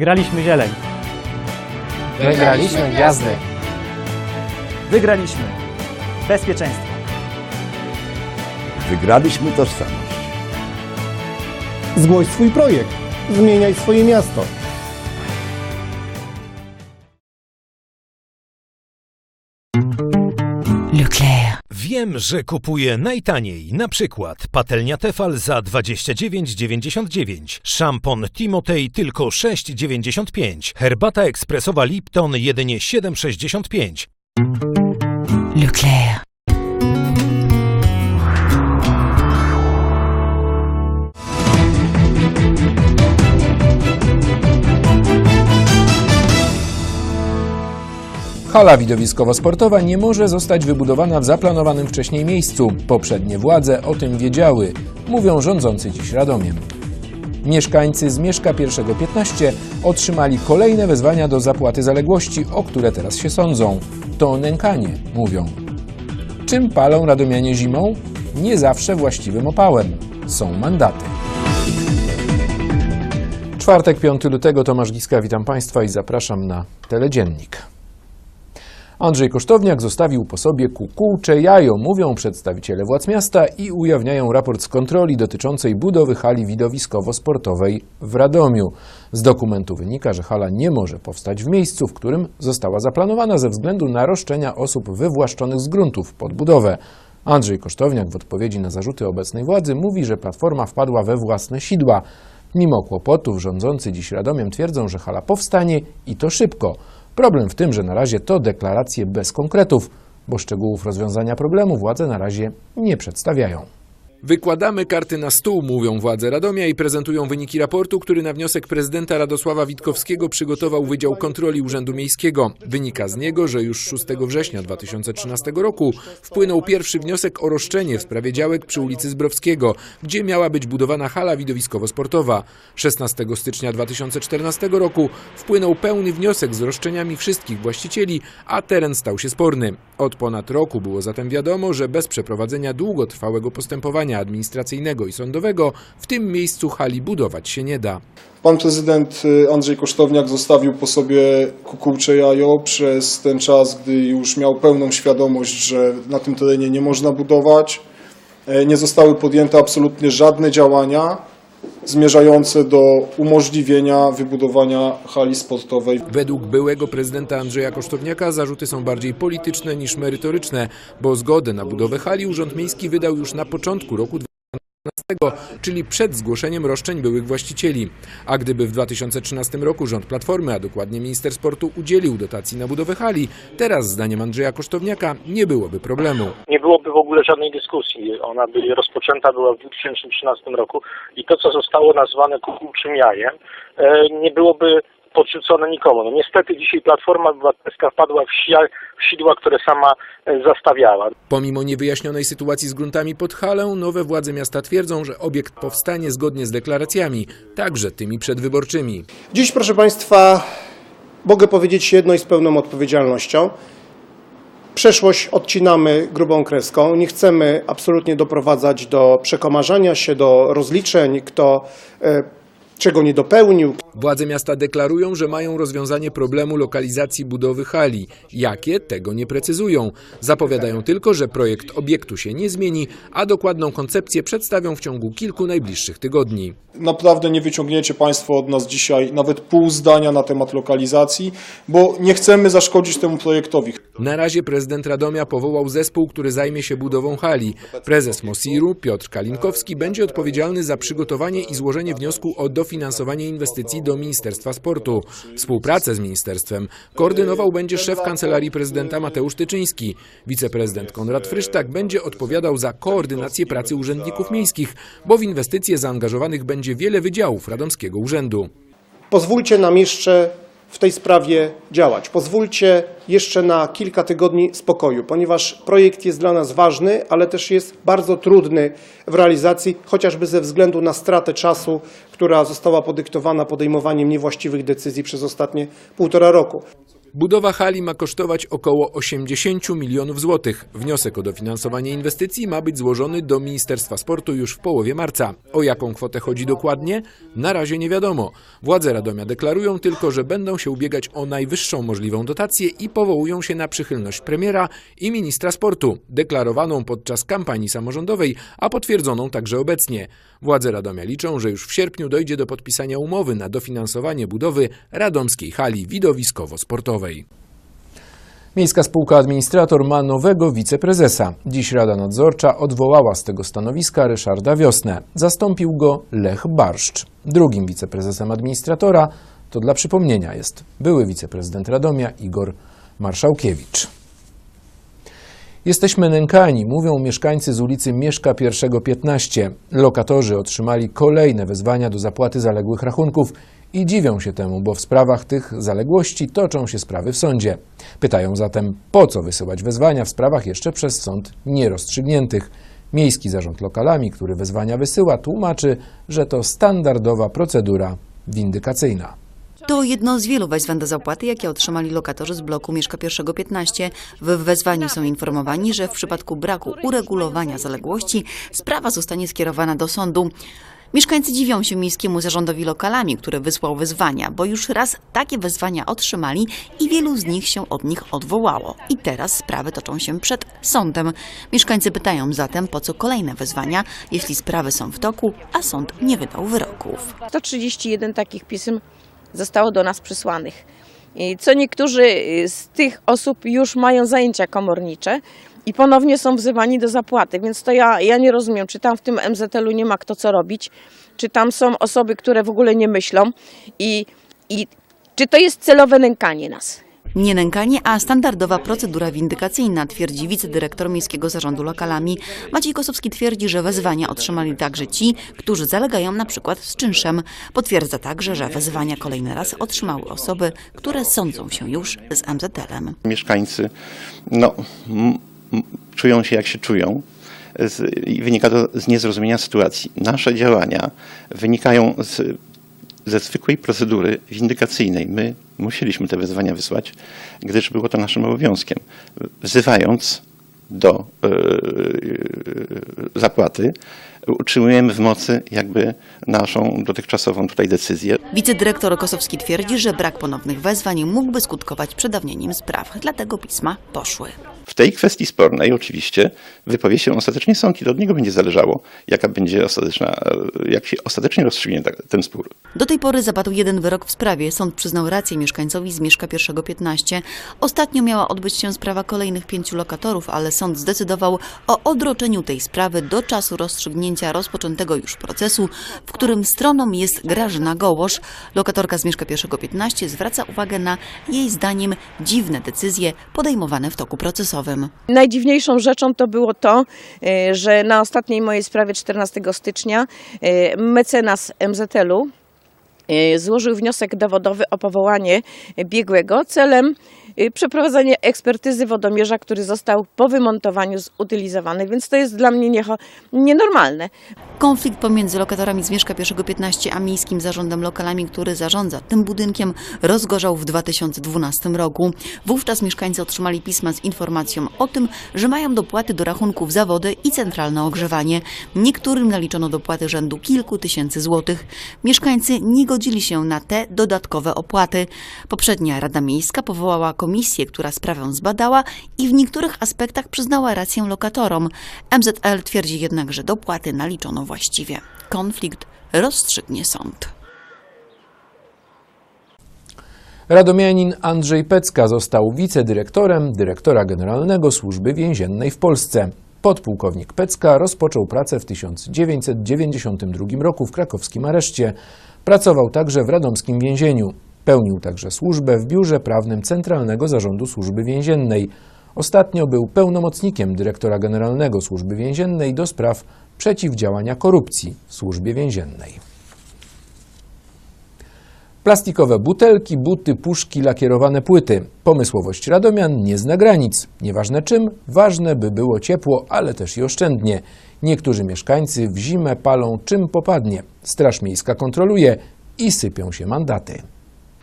Wygraliśmy zieleń. Wygraliśmy gwiazdy. Wygraliśmy bezpieczeństwo. Wygraliśmy tożsamość. Zgłoś swój projekt. Zmieniaj swoje miasto. Leclerc. Wiem, że kupuję najtaniej. Na przykład patelnia Tefal za 29,99, szampon Timotej tylko 6,95, herbata ekspresowa Lipton jedynie 7,65. Leclerc. Hala widowiskowo-sportowa nie może zostać wybudowana w zaplanowanym wcześniej miejscu. Poprzednie władze o tym wiedziały, mówią rządzący dziś Radomiem. Mieszkańcy z Mieszka I 15 otrzymali kolejne wezwania do zapłaty zaległości, o które teraz się sądzą. To nękanie, mówią. Czym palą radomianie zimą? Nie zawsze właściwym opałem. Są mandaty. Czwartek, 5 lutego, Tomasz Giska, witam Państwa i zapraszam na Teledziennik. Andrzej Kosztowniak zostawił po sobie kukułcze jajo, mówią przedstawiciele władz miasta i ujawniają raport z kontroli dotyczącej budowy hali widowiskowo-sportowej w Radomiu. Z dokumentu wynika, że hala nie może powstać w miejscu, w którym została zaplanowana ze względu na roszczenia osób wywłaszczonych z gruntów pod budowę. Andrzej Kosztowniak w odpowiedzi na zarzuty obecnej władzy mówi, że Platforma wpadła we własne sidła. Mimo kłopotów rządzący dziś Radomiem twierdzą, że hala powstanie i to szybko. Problem w tym, że na razie to deklaracje bez konkretów, bo szczegółów rozwiązania problemu władze na razie nie przedstawiają. Wykładamy karty na stół, mówią władze Radomia i prezentują wyniki raportu, który na wniosek prezydenta Radosława Witkowskiego przygotował Wydział Kontroli Urzędu Miejskiego. Wynika z niego, że już 6 września 2013 roku wpłynął pierwszy wniosek o roszczenie w sprawie działek przy ulicy Zbrowskiego, gdzie miała być budowana hala widowiskowo-sportowa. 16 stycznia 2014 roku wpłynął pełny wniosek z roszczeniami wszystkich właścicieli, a teren stał się sporny. Od ponad roku było zatem wiadomo, że bez przeprowadzenia długotrwałego postępowania administracyjnego i sądowego w tym miejscu hali budować się nie da. Pan prezydent y, Andrzej Kosztowniak zostawił po sobie kukułcze jajo przez ten czas, gdy już miał pełną świadomość, że na tym terenie nie można budować. E, Nie zostały podjęte absolutnie żadne działania zmierzające do umożliwienia wybudowania hali sportowej. Według byłego prezydenta Andrzeja Kosztowniaka zarzuty są bardziej polityczne niż merytoryczne, bo zgodę na budowę hali Urząd Miejski wydał już na początku roku 2015, czyli przed zgłoszeniem roszczeń byłych właścicieli. A gdyby w 2013 roku rząd Platformy, a dokładnie minister sportu udzielił dotacji na budowę hali, teraz zdaniem Andrzeja Kosztowniaka nie byłoby problemu. nie byłoby w ogóle żadnej dyskusji. Ona by rozpoczęta była w 2013 roku i to, co zostało nazwane kukułczym jajem, e, nie byłoby podrzucone nikomu. No niestety dzisiaj Platforma Obywatelska wpadła w, sia- w sidła, które sama e, zastawiała. Pomimo niewyjaśnionej sytuacji z gruntami pod halę, nowe władze miasta twierdzą, że obiekt powstanie zgodnie z deklaracjami, także tymi przedwyborczymi. Dziś, proszę Państwa, mogę powiedzieć jedno i z pełną odpowiedzialnością. Przeszłość odcinamy grubą kreską. Nie chcemy absolutnie doprowadzać do przekomarzania się, do rozliczeń, kto e, czego nie dopełnił, Władze miasta deklarują, że mają rozwiązanie problemu lokalizacji budowy hali. Jakie? Tego nie precyzują. Zapowiadają tylko, że projekt obiektu się nie zmieni, a dokładną koncepcję przedstawią w ciągu kilku najbliższych tygodni. Naprawdę nie wyciągniecie Państwo od nas dzisiaj nawet pół zdania na temat lokalizacji, bo nie chcemy zaszkodzić temu projektowi. Na razie prezydent Radomia powołał zespół, który zajmie się budową hali. Prezes Mosiru, Piotr Kalinkowski, będzie odpowiedzialny za przygotowanie i złożenie wniosku o dofinansowanie inwestycji do Ministerstwa Sportu. Współpracę z ministerstwem koordynował będzie szef Kancelarii Prezydenta Mateusz Tyczyński. Wiceprezydent Konrad Frysztak będzie odpowiadał za koordynację pracy urzędników miejskich, bo w inwestycje zaangażowanych będzie wiele wydziałów Radomskiego Urzędu. Pozwólcie nam jeszcze w tej sprawie działać. Pozwólcie jeszcze na kilka tygodni spokoju, ponieważ projekt jest dla nas ważny, ale też jest bardzo trudny w realizacji, chociażby ze względu na stratę czasu, która została podyktowana podejmowaniem niewłaściwych decyzji przez ostatnie półtora roku. Budowa hali ma kosztować około 80 milionów złotych. Wniosek o dofinansowanie inwestycji ma być złożony do Ministerstwa Sportu już w połowie marca. O jaką kwotę chodzi dokładnie? Na razie nie wiadomo. Władze Radomia deklarują tylko, że będą się ubiegać o najwyższą możliwą dotację i powołują się na przychylność premiera i ministra sportu, deklarowaną podczas kampanii samorządowej, a potwierdzoną także obecnie. Władze Radomia liczą, że już w sierpniu dojdzie do podpisania umowy na dofinansowanie budowy radomskiej hali widowiskowo-sportowej. Miejska Spółka Administrator ma nowego wiceprezesa. Dziś Rada Nadzorcza odwołała z tego stanowiska Ryszarda Wiosnę. Zastąpił go Lech Barszcz. Drugim wiceprezesem administratora to dla przypomnienia jest były wiceprezydent Radomia Igor Marszałkiewicz. Jesteśmy nękani, mówią mieszkańcy z ulicy Mieszka I 15. Lokatorzy otrzymali kolejne wezwania do zapłaty zaległych rachunków i dziwią się temu, bo w sprawach tych zaległości toczą się sprawy w sądzie. Pytają zatem, po co wysyłać wezwania w sprawach jeszcze przez sąd nierozstrzygniętych. Miejski Zarząd Lokalami, który wezwania wysyła, tłumaczy, że to standardowa procedura windykacyjna. To jedno z wielu wezwań do zapłaty, jakie otrzymali lokatorzy z bloku Mieszka I 15. W wezwaniu są informowani, że w przypadku braku uregulowania zaległości sprawa zostanie skierowana do sądu. Mieszkańcy dziwią się Miejskiemu Zarządowi Lokalami, który wysłał wezwania, bo już raz takie wezwania otrzymali i wielu z nich się od nich odwołało. I teraz sprawy toczą się przed sądem. Mieszkańcy pytają zatem, po co kolejne wezwania, jeśli sprawy są w toku, a sąd nie wydał wyroków. 131 takich pism zostało do nas przysłanych. Co niektórzy z tych osób już mają zajęcia komornicze i ponownie są wzywani do zapłaty, więc to ja, ja nie rozumiem, czy tam w tym MZL-u nie ma kto co robić, czy tam są osoby, które w ogóle nie myślą i, i czy to jest celowe nękanie nas. Nie nękanie, a standardowa procedura windykacyjna, twierdzi wicedyrektor Miejskiego Zarządu Lokalami. Maciej Kosowski twierdzi, że wezwania otrzymali także ci, którzy zalegają na przykład z czynszem. Potwierdza także, że wezwania kolejny raz otrzymały osoby, które sądzą się już z MZL-em. mieszkańcy no, czują się jak się czują. Z, wynika to z niezrozumienia sytuacji. Nasze działania wynikają z, ze zwykłej procedury windykacyjnej. My musieliśmy te wezwania wysłać, gdyż było to naszym obowiązkiem. Wzywając do e, zapłaty, utrzymujemy w mocy jakby naszą dotychczasową tutaj decyzję. Wicedyrektor Kosowski twierdzi, że brak ponownych wezwań mógłby skutkować przedawnieniem spraw, dlatego pisma poszły. W tej kwestii spornej oczywiście wypowie się ostatecznie sąd i od niego będzie zależało, jaka będzie ostateczna, e, jak się ostatecznie rozstrzygnie ten spór. Do tej pory zapadł jeden wyrok w sprawie. Sąd przyznał rację mieszkańcowi z Mieszka I 15. Ostatnio miała odbyć się sprawa kolejnych pięciu lokatorów, ale sąd zdecydował o odroczeniu tej sprawy do czasu rozstrzygnięcia rozpoczętego już procesu, w którym stroną jest Grażyna Gołosz. Lokatorka z Mieszka I 15 zwraca uwagę na jej zdaniem dziwne decyzje podejmowane w toku procesowym. Najdziwniejszą rzeczą to było to, e, że na ostatniej mojej sprawie 14 stycznia e, mecenas MZL-u e, złożył wniosek dowodowy o powołanie biegłego celem e, przeprowadzenia ekspertyzy wodomierza, który został po wymontowaniu zutylizowany, więc to jest dla mnie nienormalne. Konflikt pomiędzy lokatorami z Mieszka I 15 a Miejskim Zarządem Lokalami, który zarządza tym budynkiem, rozgorzał w 2012 roku. Wówczas mieszkańcy otrzymali pisma z informacją o tym, że mają dopłaty do rachunków za wodę i centralne ogrzewanie. Niektórym naliczono dopłaty rzędu kilku tysięcy złotych. Mieszkańcy nie godzili się na te dodatkowe opłaty. Poprzednia Rada Miejska powołała komisję, która sprawę zbadała i w niektórych aspektach przyznała rację lokatorom. MZL twierdzi jednak, że dopłaty naliczono właściwie. Konflikt rozstrzygnie sąd. Radomianin Andrzej Pecka został wicedyrektorem dyrektora generalnego Służby Więziennej w Polsce. Podpułkownik Pecka rozpoczął pracę w 1992 roku w krakowskim areszcie. Pracował także w radomskim więzieniu. Pełnił także służbę w Biurze Prawnym Centralnego Zarządu Służby Więziennej. Ostatnio był pełnomocnikiem dyrektora generalnego Służby Więziennej do spraw przeciwdziałania korupcji w Służbie Więziennej. Plastikowe butelki, buty, puszki, lakierowane płyty. Pomysłowość Radomian nie zna granic. Nieważne czym, ważne by było ciepło, ale też i oszczędnie. Niektórzy mieszkańcy w zimę palą czym popadnie. Straż Miejska kontroluje i sypią się mandaty.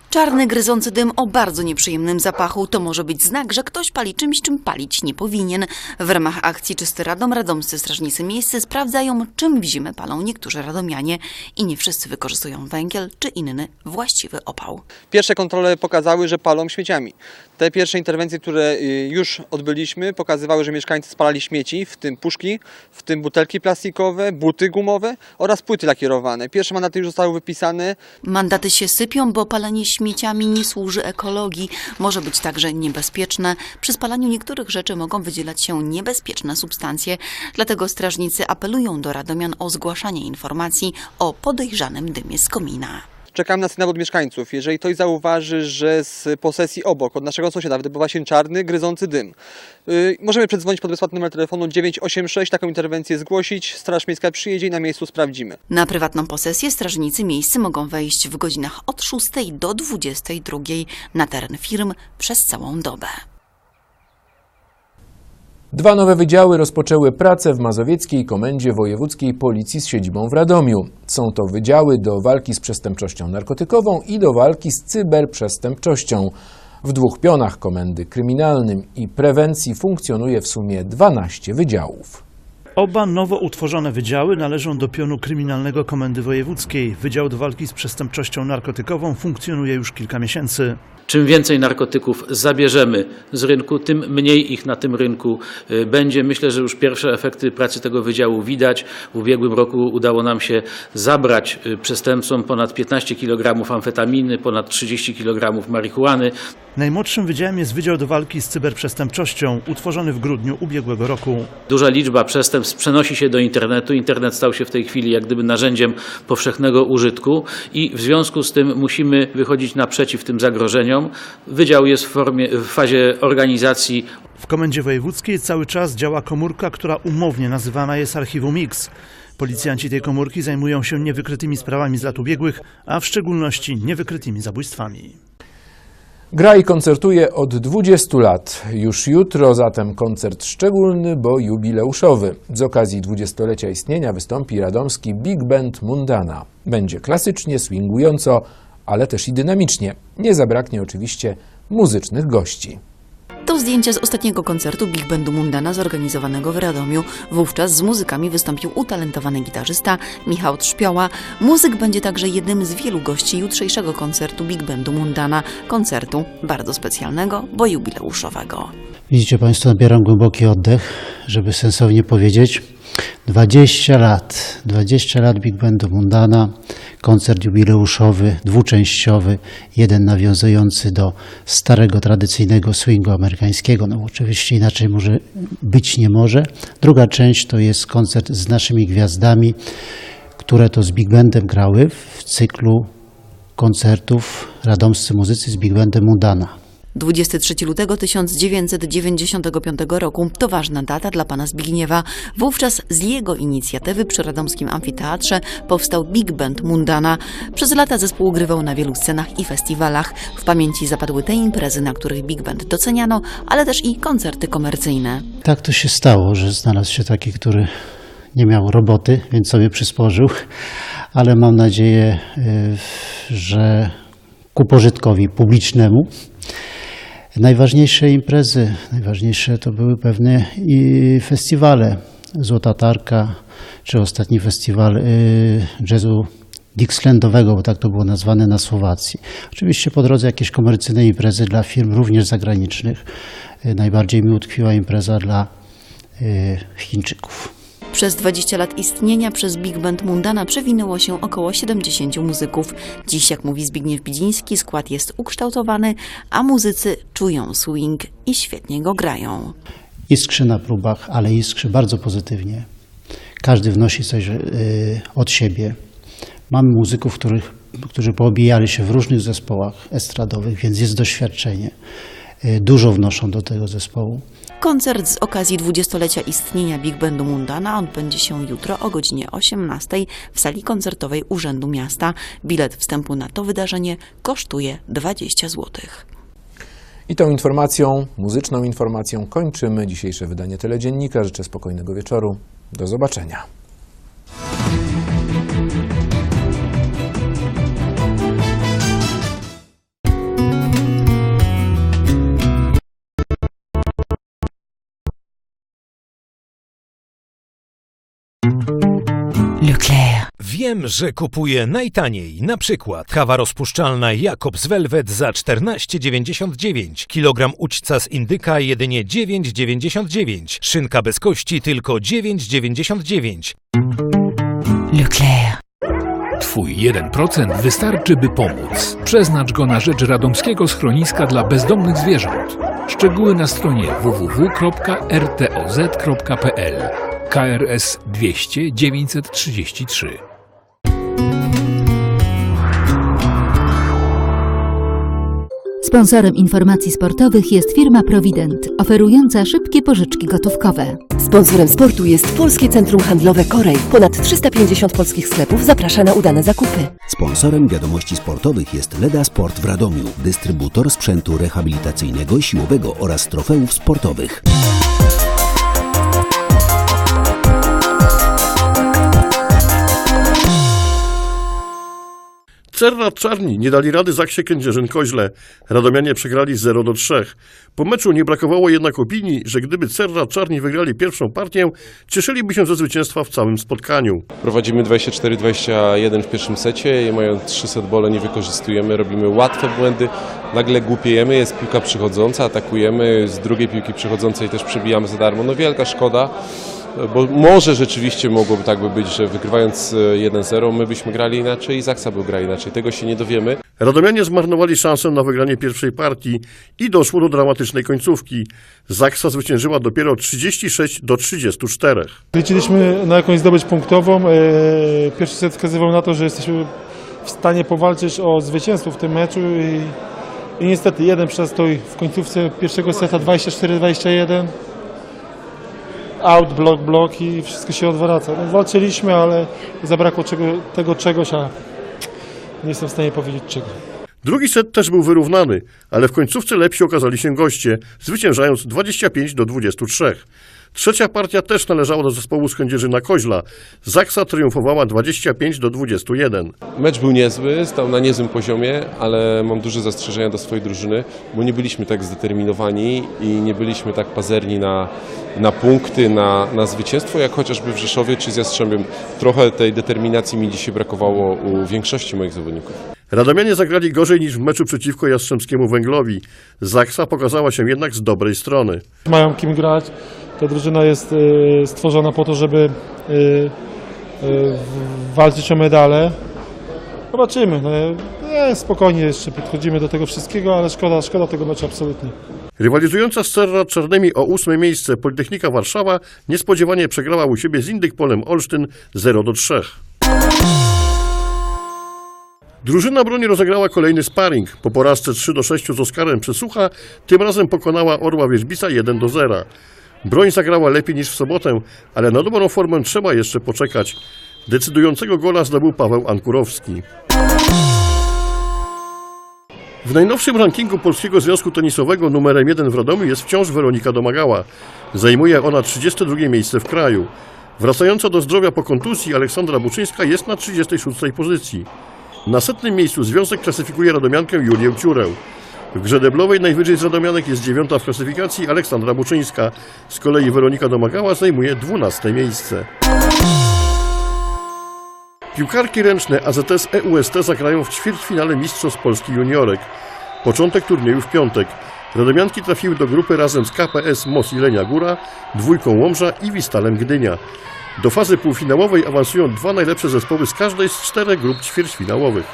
Czarny, gryzący dym o bardzo nieprzyjemnym zapachu to może być znak, że ktoś pali czymś, czym palić nie powinien. W ramach akcji Czysty Radom radomscy strażnicy miejscy sprawdzają, czym w zimę palą niektórzy radomianie i nie wszyscy wykorzystują węgiel czy inny właściwy opał. Pierwsze kontrole pokazały, że palą śmieciami. Te pierwsze interwencje, które y, już odbyliśmy, pokazywały, że mieszkańcy spalali śmieci, w tym puszki, w tym butelki plastikowe, buty gumowe oraz płyty lakierowane. Pierwsze mandaty już zostały wypisane. Mandaty się sypią, bo palenie śmieciami nie służy ekologii. Może być także niebezpieczne. Przy spalaniu niektórych rzeczy mogą wydzielać się niebezpieczne substancje. Dlatego strażnicy apelują do radomian o zgłaszanie informacji o podejrzanym dymie z komina. Czekamy na sygnał od mieszkańców. Jeżeli ktoś zauważy, że z posesji obok, od naszego sąsiada, wydobywa się czarny, gryzący dym, yy, możemy przedzwonić pod bezpłatny numer telefonu 986, taką interwencję zgłosić. Straż Miejska przyjedzie i na miejscu sprawdzimy. Na prywatną posesję strażnicy miejscy mogą wejść w godzinach od 6 do 22 na teren firm przez całą dobę. Dwa nowe wydziały rozpoczęły pracę w Mazowieckiej Komendzie Wojewódzkiej Policji z siedzibą w Radomiu. Są to wydziały do walki z przestępczością narkotykową i do walki z cyberprzestępczością. W dwóch pionach komendy kryminalnym i prewencji funkcjonuje w sumie 12 wydziałów. Oba nowo utworzone wydziały należą do pionu kryminalnego Komendy Wojewódzkiej. Wydział do walki z przestępczością narkotykową funkcjonuje już kilka miesięcy. Czym więcej narkotyków zabierzemy z rynku, tym mniej ich na tym rynku y, będzie. Myślę, że już pierwsze efekty pracy tego wydziału widać. W ubiegłym roku udało nam się zabrać y, przestępcom ponad 15 kg amfetaminy, ponad 30 kg marihuany. Najmłodszym wydziałem jest Wydział do walki z cyberprzestępczością, utworzony w grudniu ubiegłego roku. Duża liczba przestępstw przenosi się do internetu. Internet stał się w tej chwili jak gdyby narzędziem powszechnego użytku i w związku z tym musimy wychodzić naprzeciw tym zagrożeniom. Wydział jest w, formie, w fazie organizacji W Komendzie Wojewódzkiej cały czas działa komórka, która umownie nazywana jest Archiwum X. Policjanci tej komórki zajmują się niewykrytymi sprawami z lat ubiegłych, a w szczególności niewykrytymi zabójstwami. Gra i koncertuje od 20 lat. Już jutro zatem koncert szczególny, bo jubileuszowy. Z okazji 20-lecia istnienia wystąpi radomski Big Band Mundana. Będzie klasycznie, swingująco, ale też i dynamicznie. Nie zabraknie oczywiście muzycznych gości. Zdjęcia z ostatniego koncertu Big Bandu Mundana zorganizowanego w Radomiu. Wówczas z muzykami wystąpił utalentowany gitarzysta Michał Trzpioła. Muzyk będzie także jednym z wielu gości jutrzejszego koncertu Big Bandu Mundana. Koncertu bardzo specjalnego, bo jubileuszowego. Widzicie Państwo, nabieram głęboki oddech, żeby sensownie powiedzieć. 20 lat, 20 lat Big Bandu Mundana, koncert jubileuszowy, dwuczęściowy, jeden nawiązujący do starego, tradycyjnego swingu amerykańskiego, no oczywiście inaczej może być nie może. Druga część to jest koncert z naszymi gwiazdami, które to z Big Bandem grały w cyklu koncertów Radomscy Muzycy z Big Bandem Mundana. 23 lutego 1995 roku to ważna data dla pana Zbigniewa. Wówczas z jego inicjatywy przy Radomskim Amfiteatrze powstał Big Band Mundana. Przez lata zespół grywał na wielu scenach i festiwalach. W pamięci zapadły te imprezy, na których Big Band doceniano, ale też i koncerty komercyjne. Tak to się stało, że znalazł się taki, który nie miał roboty, więc sobie przysporzył, ale mam nadzieję, y, że ku pożytkowi publicznemu. Najważniejsze imprezy, najważniejsze to były pewne i festiwale. Złota Tarka, czy ostatni festiwal y, jazzu Dixielandowego, bo tak to było nazwane na Słowacji. Oczywiście po drodze jakieś komercyjne imprezy dla firm również zagranicznych. Y, Najbardziej mi utkwiła impreza dla y, Chińczyków. Przez 20 lat istnienia przez Big Band Mundana przewinęło się około 70 muzyków. Dziś, jak mówi Zbigniew Bidziński, skład jest ukształtowany, a muzycy czują swing i świetnie go grają. Iskrzy na próbach, ale iskrzy bardzo pozytywnie. Każdy wnosi coś y, od siebie. Mamy muzyków, których, którzy poobijali się w różnych zespołach estradowych, więc jest doświadczenie. Y, Dużo wnoszą do tego zespołu. Koncert z okazji 20-lecia istnienia Big Bandu Mundana odbędzie się jutro o godzinie 18 w sali koncertowej Urzędu Miasta. Bilet wstępu na to wydarzenie kosztuje 20 zł. I tą informacją, muzyczną informacją kończymy dzisiejsze wydanie Teledziennika. Życzę spokojnego wieczoru. Do zobaczenia. Wiem, że kupuję najtaniej. Na przykład kawa rozpuszczalna Jakobs Velvet za 14,99, kilogram ućca z indyka jedynie 9,99, szynka bez kości tylko 9,99. Leclerc. Twój 1% wystarczy, by pomóc. Przeznacz go na rzecz radomskiego schroniska dla bezdomnych zwierząt. Szczegóły na stronie www.rtoz.pl KRS 200 933 Sponsorem informacji sportowych jest firma Provident, oferująca szybkie pożyczki gotówkowe. Sponsorem sportu jest Polskie Centrum Handlowe Korej. Ponad 350 polskich sklepów zaprasza na udane zakupy. Sponsorem wiadomości sportowych jest Leda Sport w Radomiu, dystrybutor sprzętu rehabilitacyjnego, siłowego oraz trofeów sportowych. Cerrat Czarni nie dali rady Zaksie Kędzierzyn-Koźle. Radomianie przegrali 0 do 3. Po meczu nie brakowało jednak opinii, że gdyby Cerrat Czarni wygrali pierwszą partię, cieszyliby się ze zwycięstwa w całym spotkaniu. Prowadzimy 24-21 w pierwszym secie i mając 3 set bole nie wykorzystujemy, robimy łatwe błędy, nagle głupiejemy, jest piłka przychodząca, atakujemy, z drugiej piłki przychodzącej też przebijamy za darmo. No wielka szkoda, bo może rzeczywiście mogłoby tak by być, że wygrywając e, 1-0 my byśmy grali inaczej i Zaksa by grał inaczej. Tego się nie dowiemy. Radomianie zmarnowali szansę na wygranie pierwszej partii i doszło do dramatycznej końcówki. Zaksa zwyciężyła dopiero 36 do 34. Liczyliśmy na jakąś zdobycz punktową. E, Pierwszy set wskazywał na to, że jesteśmy w stanie powalczyć o zwycięstwo w tym meczu i, i niestety jeden przestój w końcówce pierwszego seta 24-21. Out, blok, blok i wszystko się odwraca. No, walczyliśmy, ale zabrakło czego, tego czegoś, a nie jestem w stanie powiedzieć czego. Drugi set też był wyrównany, ale w końcówce lepsi okazali się goście, zwyciężając 25 do 23. Trzecia partia też należała do zespołu z Kędzierzyna Koźla. Zaksa triumfowała 25 do 21. Mecz był niezły, stał na niezłym poziomie, ale mam duże zastrzeżenia do swojej drużyny, bo nie byliśmy tak zdeterminowani i nie byliśmy tak pazerni na, na punkty, na, na zwycięstwo, jak chociażby w Rzeszowie czy z Jastrzębiem. Trochę tej determinacji mi dzisiaj brakowało u większości moich zawodników. Radomianie zagrali gorzej niż w meczu przeciwko Jastrzębskiemu Węglowi. Zaksa pokazała się jednak z dobrej strony. Mają kim grać. Ta drużyna jest e, stworzona po to, żeby e, w- walczyć o medale. Zobaczymy. No, e, spokojnie jeszcze podchodzimy do tego wszystkiego, ale szkoda, szkoda tego meczu absolutnie. Rywalizująca z Czarnymi o ósme miejsce Politechnika Warszawa niespodziewanie przegrała u siebie z Indyk Polem Olsztyn 0 do 3. Drużyna broni rozegrała kolejny sparring. Po porażce 3 do 6 z Oskarem Przesłucha, tym razem pokonała Orła Wierzbica 1 do 0. Broń zagrała lepiej niż w sobotę, ale na dobrą formę trzeba jeszcze poczekać. Decydującego gola zdobył Paweł Ankurowski. W najnowszym rankingu Polskiego Związku Tenisowego numerem 1 w Radomiu jest wciąż Weronika Domagała. Zajmuje ona 32 miejsce w kraju. Wracająca do zdrowia po kontuzji Aleksandra Buczyńska jest na 36 pozycji. Na setnym miejscu związek klasyfikuje radomiankę Julię Ciurę. W grze deblowej najwyżej z radomianek jest dziewiąta w klasyfikacji Aleksandra Buczyńska. Z kolei Weronika Domagała zajmuje 12 miejsce. Piłkarki ręczne AZS EUST zagrają w ćwierćfinale Mistrzostw Polski Juniorek. Początek turnieju w piątek. Radomianki trafiły do grupy razem z KPS MOS Jelenia Góra, dwójką Łomża i Wistalem Gdynia. Do fazy półfinałowej awansują dwa najlepsze zespoły z każdej z czterech grup ćwierćfinałowych.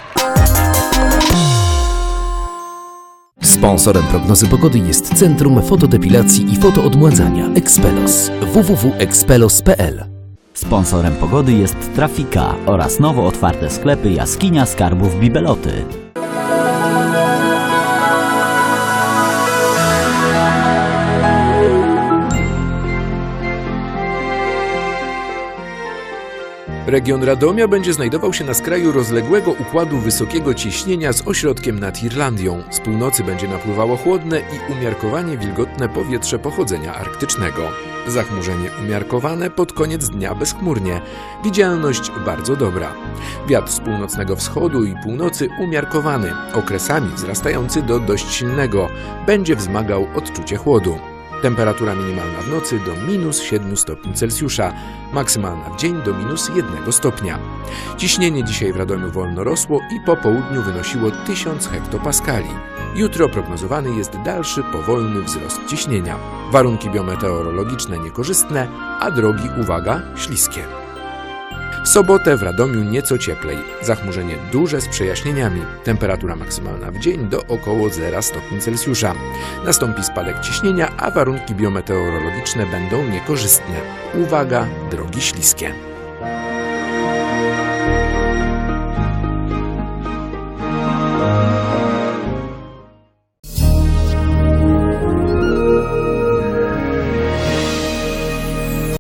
Sponsorem prognozy pogody jest Centrum Fotodepilacji i Fotoodmładzania Expelos www.expelos.pl Sponsorem pogody jest Trafika oraz nowo otwarte sklepy Jaskinia Skarbów Bibeloty. Region Radomia będzie znajdował się na skraju rozległego układu wysokiego ciśnienia z ośrodkiem nad Irlandią. Z północy będzie napływało chłodne i umiarkowanie wilgotne powietrze pochodzenia arktycznego. Zachmurzenie umiarkowane, pod koniec dnia bezchmurnie. Widzialność bardzo dobra. Wiatr z północnego wschodu i północy umiarkowany, okresami wzrastający do dość silnego. Będzie wzmagał odczucie chłodu. Temperatura minimalna w nocy do minus 7 stopni Celsjusza, maksymalna w dzień do minus 1 stopnia. Ciśnienie dzisiaj w Radomiu wolno rosło i po południu wynosiło 1000 hektopaskali. Jutro prognozowany jest dalszy powolny wzrost ciśnienia. Warunki biometeorologiczne niekorzystne, a drogi, uwaga, śliskie. Sobotę w Radomiu nieco cieplej, zachmurzenie duże z przejaśnieniami, temperatura maksymalna w dzień do około 0 stopni Celsjusza. Nastąpi spadek ciśnienia, a warunki biometeorologiczne będą niekorzystne. Uwaga, drogi śliskie.